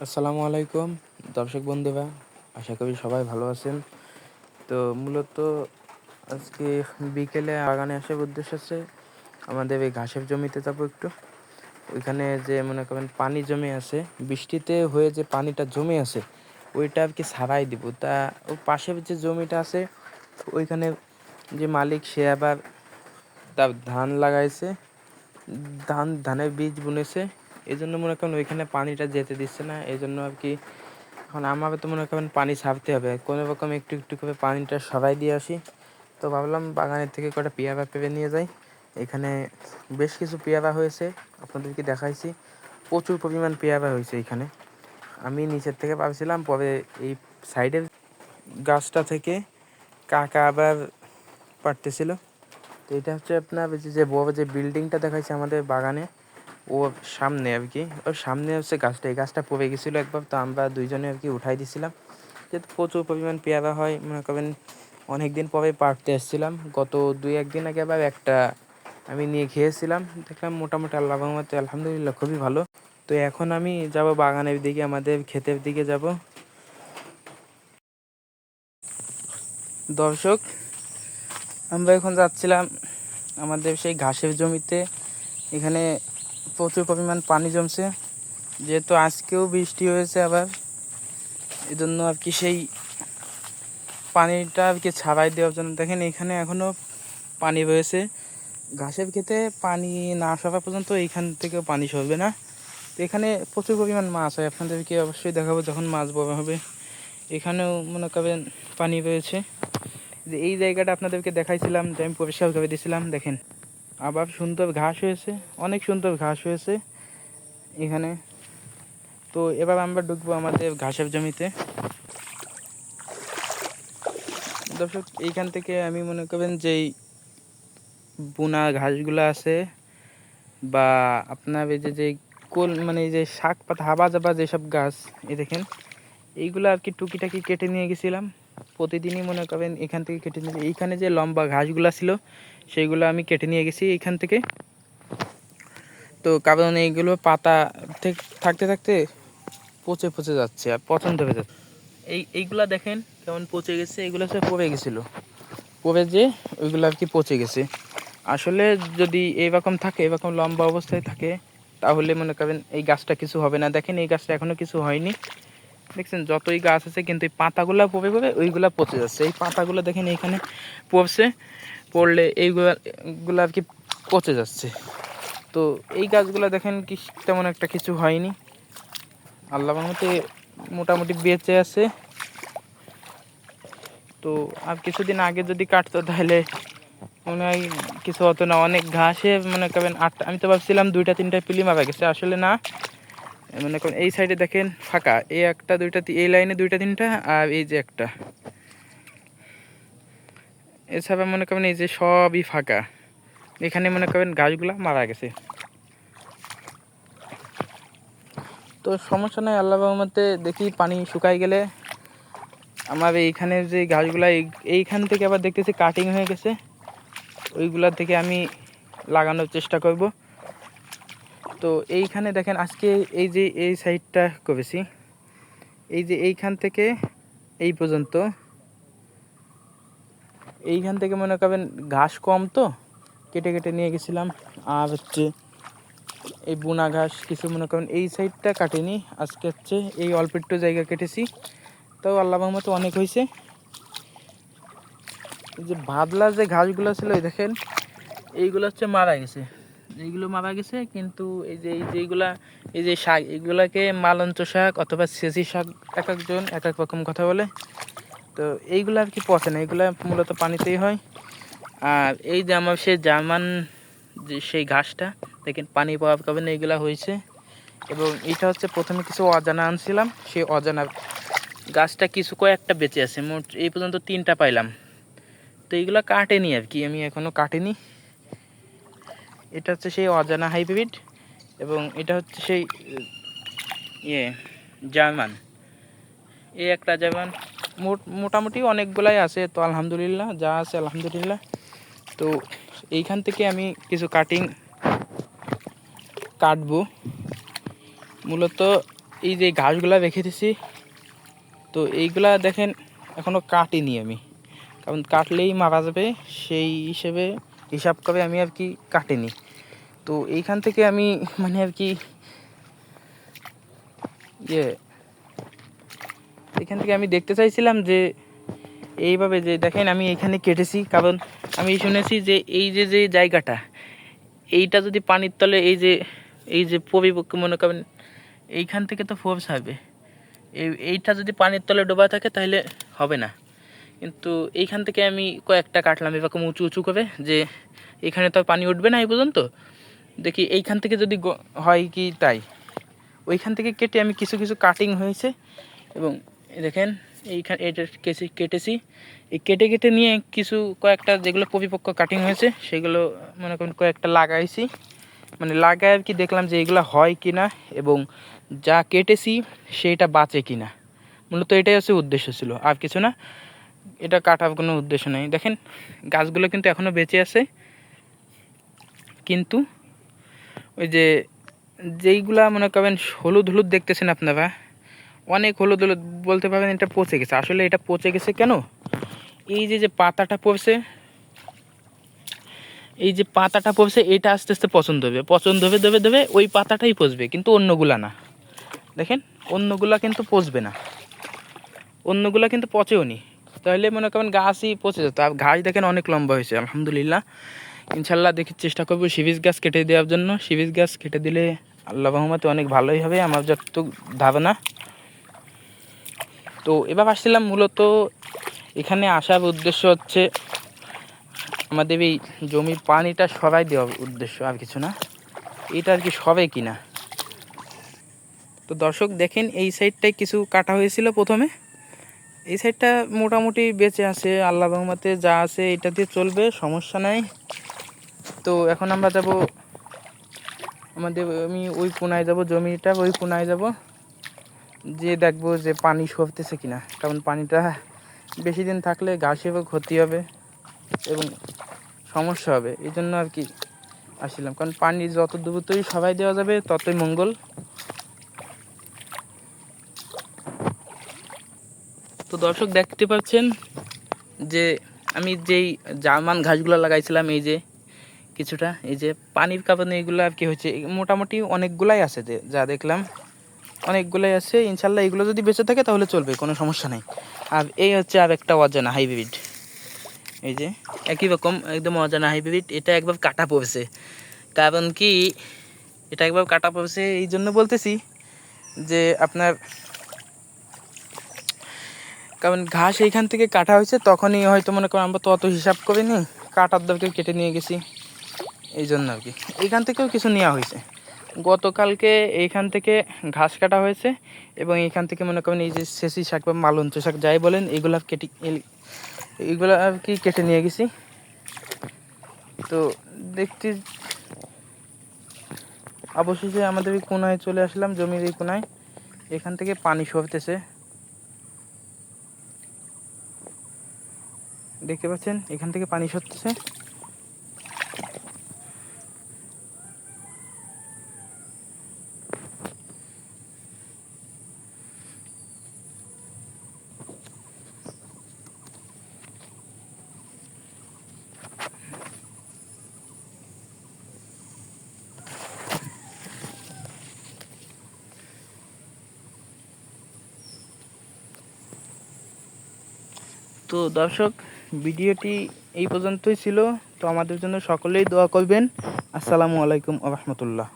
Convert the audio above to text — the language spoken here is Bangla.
আসসালামু আলাইকুম, দর্শক বন্ধুরা, আশা করি সবাই ভালো আছেন। তো মূলত আজকে বিকেলে বাগানে আসার উদ্দেশ্য আছে আমাদের এই ঘাসের জমিতে যাব একটু। ওইখানে যে মনে করেন পানি জমে আছে, বৃষ্টিতে হয়ে যে পানিটা জমে আছে, ওইটা আর কি ছাড়াই দিব। তা ও পাশের যে জমিটা আছে, ওইখানে যে মালিক সে আবার তার ধান লাগাইছে, ধান, ধানের বীজ বুনেছে। এই জন্য মনে করেন ওইখানে পানিটা যেতে দিচ্ছে না এই জন্য আর কি এখন আমাকে তো মনে করেন পানি ছাড়তে হবে। কোনো রকম একটু একটু করে পানিটা সরাই দিয়ে আসি। তো ভাবলাম বাগানের থেকে কটা পেয়ারা পেরে নিয়ে যাই। এখানে বেশ কিছু পেয়ারা হয়েছে, আপনাদেরকে দেখাইছি। প্রচুর পরিমাণ পেয়ারা হয়েছে এখানে। আমি নিচের থেকে পাবছিলাম পরে এই সাইডের গাছটা থেকে কাকা আবার পারতেছিল। তো এটা হচ্ছে আপনার যে বড় যে বিল্ডিংটা দেখাইছে আমাদের বাগানে ওর সামনে আর কি ওর সামনে হচ্ছে গাছটা, এই গাছটা পড়ে গেছিল একবার, তো আমরা দুইজনে আর কি উঠাই দিছিলাম। যেহেতু প্রচুর পরিমাণ পেয়ারা হয়, মনে করেন অনেক দিন পরে পারতে এসেছিলাম, গত দুই একদিন আগে আবার একটা আমি নিয়ে খেয়েছিলাম, দেখলাম মোটামুটি আল্লাহ রহমতে আলহামদুলিল্লাহ খুবই ভালো। তো এখন আমি যাব বাগানের দিকে, আমাদের ক্ষেতের দিকে যাব। দর্শক, আমরা এখন যাচ্ছিলাম আমাদের সেই ঘাসের জমিতে, এখানে প্রচুর পরিমাণ পানি জমছে। যেহেতু আজকেও বৃষ্টি হয়েছে আবার এই জন্য আর কি সেই পানিটা আর কি ছাড়াই দেওয়ার জন্য। দেখেন এখানে এখনও পানি রয়েছে। ঘাসের খেতে পানি না সরা পর্যন্ত এইখান থেকেও পানি সরবে না। তো এখানে প্রচুর পরিমাণ মাছ হয়। আপনাদেরকে অবশ্যই দেখাবো যখন মাছ বড় হবে। এখানেও মনে করেন পানি রয়েছে। যে এই জায়গাটা আপনাদেরকে দেখাইছিলাম, যে আমি পরিষ্কার করে দিয়েছিলাম দেখেন। আবার সুন্দর ঘাস হয়েছে, অনেক সুন্দর ঘাস হয়েছে এখানে। তো এবার আমরা ঢুকবো আমাদের ঘাসের জমিতে। দর্শক, এইখান থেকে আমি মনে করেন যেই বুনা ঘাসগুলো আছে বা আপনার এই যে যে কোল মানে এই যে শাক পাতা হাবা জাবা যেসব গাছ, এই দেখেন, এইগুলো আর কি টুকিটাকি কেটে নিয়ে গেছিলাম। প্রতিদিনই মনে করেন এখান থেকে কেটে নিয়ে এইখানে যে লম্বা ঘাসগুলো ছিল, সেইগুলো আমি কেটে নিয়ে গেছি এইখান থেকে। তো কারণ এইগুলো পাতা থাকতে থাকতে পচে পচে যাচ্ছে আর পছন্দ হয়ে যাচ্ছে। এই, এইগুলা দেখেন কেমন পচে গেছে, এগুলো সব পড়ে গেছিল। পড়ে যে ওইগুলো আর কি পচে গেছে। আসলে যদি এইরকম থাকে, এরকম লম্বা অবস্থায় থাকে, তাহলে মনে করেন এই গাছটা কিছু হবে না। দেখেন এই গাছটা এখনও কিছু হয়নি। দেখছেন, যতই গাছ আছে, কিন্তু এই পাতাগুলো পবে পড়ে ওইগুলো পচে যাচ্ছে। এই পাতাগুলো দেখেন, এইখানে পড়ছে, পড়লে এইগুলা গুলো আর কি পচে যাচ্ছে। তো এই গাছগুলো দেখেন, কি তেমন একটা কিছু হয়নি। আল্লাহ মতে মোটামুটি বেঁচে আছে। তো আর কিছুদিন আগে যদি কাটতো, তাহলে মনে হয় কিছু হতো না। অনেক ঘাসে মনে করেন আটটা, আমি তো ভাবছিলাম দুইটা, তিনটা পিলি মারা গেছে। আসলে না মনে করেন এই সাইডে দেখেন ফাঁকা। এই একটা, দুইটা এই লাইনে দুইটা, তিনটা, আর এই যে একটা। এছাড়া মনে করেন এই যে সবই ফাঁকা। এখানে মনে করেন গাছগুলা মারা গেছে। তো সমস্যা নাই, আল্লাহ রহমতে দেখি পানি শুকাই গেলে। আমার এইখানে যে গাছগুলা, এই- এইখান থেকে আবার দেখতেছি কাটিং হয়ে গেছে। ওইগুলা থেকে আমি লাগানোর চেষ্টা করব। তো এইখানে দেখেন আজকে এই যে এই সাইডটা করেছি, এই যে এইখান থেকে এই পর্যন্ত, এইখান থেকে মনে করেন ঘাস কম তো, কেটে কেটে নিয়ে গেছিলাম। আর হচ্ছে এই বুনা ঘাস কিছু মনে করেন এই সাইডটা কাটিনি, আজকে হচ্ছে এই অল্প একটু জায়গা কেটেছি। তাও আল্লাহ মতো অনেক হয়েছে। যে বাদলা যে ঘাসগুলো ছিল দেখেন, এইগুলো হচ্ছে মারা গেছে। এইগুলো মারা গেছে, কিন্তু এই যে, এই যেগুলা এই যে শাক এগুলাকে মালঞ্চ শাক অথবা সেচি শাক এক একজন এক এক রকম কথা বলে। তো এইগুলো আর কি পচে না, এইগুলো মূলত পানিতেই হয়। আর এই যে আমার সেই জার্মান যে সেই ঘাসটা, দেখেন পানি পাওয়া পাবেন এইগুলা হয়েছে। এবং এটা হচ্ছে প্রথমে কিছু অজানা আনছিলাম, সেই অজানা গাছটা কিছু কয়েকটা বেঁচে আছে, মোট এই পর্যন্ত তিনটা পাইলাম। তো এইগুলো কাটেনি আর কি, আমি এখনও কাটেনি। এটা হচ্ছে সেই অজানা হাইব্রিড এবং এটা হচ্ছে সেই ইয়ে জার্মান। এই একটা জার্মান, মোট, মোটামুটি অনেকগুলাই আছে, তো আলহামদুলিল্লাহ, যা আছে আলহামদুলিল্লাহ। তো এইখান থেকে আমি কিছু কাটিং কাটবো। মূলত এই যে ঘাসগুলা রেখে দিছি, তো এইগুলা দেখেন, এখনও কাটিনি আমি। কারণ কাটলেই মারা যাবে, সেই হিসেবে হিসাব করে আমি আর কি কাটিনি। তো এইখান থেকে আমি মানে আর কি ইয়ে এখান থেকে আমি দেখতে চাইছিলাম যে এইভাবে যে, দেখেন আমি এখানে কেটেছি, কারণ আমি শুনেছি যে এই যে যে জায়গাটা, এইটা যদি পানির তলে এই যে এই যে পরিপক্ষ মনে করেন, এইখান থেকে তো ফোর্স হবে। এই, এইটা যদি পানির তলে ডোবা থাকে তাহলে হবে না। কিন্তু এইখান থেকে আমি কয়েকটা কাটলাম এরকম উঁচু উঁচু করে, যে এখানে তো পানি উঠবে না এই পর্যন্ত। দেখি এইখান থেকে যদি হয় কি তাই? ওইখান থেকে কেটে আমি কিছু কিছু কাটিং হয়েছে এবং দেখেন এইখানে এটা কেসি কেটেছি। এই কেটে কেটে নিয়ে কিছু কয়েকটা যেগুলো পরিপক্ক কাটিং হয়েছে, সেগুলো মনে করেন কয়েকটা লাগাইছি। মানে লাগায় আর কি দেখলাম যে এগুলো হয় কি না এবং যা কেটেছি সেইটা বাঁচে কি না। মূলত এটাই হচ্ছে উদ্দেশ্য ছিল, আর কিছু না। এটা কাটার কোনো উদ্দেশ্য নেই। দেখেন গাছগুলো কিন্তু এখনও বেঁচে আছে। কিন্তু ওই যে যেইগুলা মনে করেন হলুদ হলুদ দেখতেছেন আপনারা, অনেক হলুদ হলুদ বলতে পারেন এটা পচে গেছে। আসলে এটা পচে গেছে কেন? এই যে যে পাতাটা পড়ছে, এই যে পাতাটা পড়ছে, এটা আস্তে আস্তে পছন্দ হবে। পছন্দ হবে, দেবে দেবে, ওই পাতাটাই পচবে, কিন্তু অন্যগুলা না। দেখেন, অন্যগুলা কিন্তু পচবে না। অন্যগুলা কিন্তু পচেও নি। তাহলে মনে করেন গাছই পচে যেত আর ঘাস দেখেন অনেক লম্বা হয়েছে, আলহামদুলিল্লাহ। ইনশাল্লাহ দেখি চেষ্টা করব সিবিজ গাছ কেটে দেওয়ার জন্য। সিবিজ গাছ কেটে দিলে আল্লাহ রহমতে অনেক ভালোই হবে, আমার যতটুকু ধারণা। তো এবার আসছিলাম মূলত এখানে আসার উদ্দেশ্য হচ্ছে আমাদের এই জমির পানিটা সবাই দেওয়ার উদ্দেশ্য, আর কিছু না। এটা আর কি সবে কিনা তো দর্শক দেখেন, এই সাইডটায় কিছু কাটা হয়েছিল প্রথমে। এই সাইডটা মোটামুটি বেঁচে আছে, আল্লাহ রহমতে যা আছে এটা দিয়ে চলবে, সমস্যা নাই। তো এখন আমরা যাব আমাদের, আমি ওই কোনায় যাব, জমিটা ওই কোনায় যাব যে দেখব যে পানি সরতেছে কিনা। কারণ পানিটা বেশি দিন থাকলে ঘাসেরও ক্ষতি হবে এবং সমস্যা হবে এই জন্য আর কি আসলাম কারণ পানি যত দ্রুতই সবাই দেওয়া যাবে, ততই মঙ্গল। তো দর্শক দেখতে পাচ্ছেন যে আমি যেই জার্মান ঘাসগুলো লাগাইছিলাম, এই যে কিছুটা, এই যে পানির কারণে এগুলো আর কি হচ্ছে। মোটামুটি অনেকগুলাই আছে যে দেখলাম। অনেকগুলাই আছে, ইনশাল্লাহ এগুলো যদি বেঁচে থাকে তাহলে চলবে, কোনো সমস্যা নেই। আর এই হচ্ছে আর একটা অজানা হাইব্রিড। এই যে, একই রকম, একদম অজানা হাইব্রিড, এটা একবার কাটা পড়ছে। কারণ কি, এটা একবার কাটা পড়ছে, এই জন্য বলতেছি যে আপনার কারণ ঘাস এইখান থেকে কাটা হয়েছে, তখনই হয়তো মনে করেন আমরা তো অত হিসাব করিনি, কাটার দরকে কেটে নিয়ে গেছি। এই জন্য আর কি। এইখান থেকেও কিছু নেওয়া হয়েছে। গতকালকে এইখান থেকে ঘাস কাটা হয়েছে এবং এইখান থেকে মনে করেন এই যে শেষি শাক বা মালঞ্চ শাক যাই বলেন এইগুলো কেটে এইগুলো আর কি কেটে নিয়ে গেছি। তো দেখতে অবশেষে আমাদের এই কোনায় চলে আসলাম, জমির এই কোনায়। এখান থেকে পানি সরতেছে। দেখতে পাচ্ছেন, এখান থেকে পানি সরতেছে। তো দর্শক, ভিডিওটি এই পর্যন্তই ছিল। তো আমাদের জন্য সকলেই দোয়া করবেন। আসসালামু আলাইকুম রহমতুল্লাহ।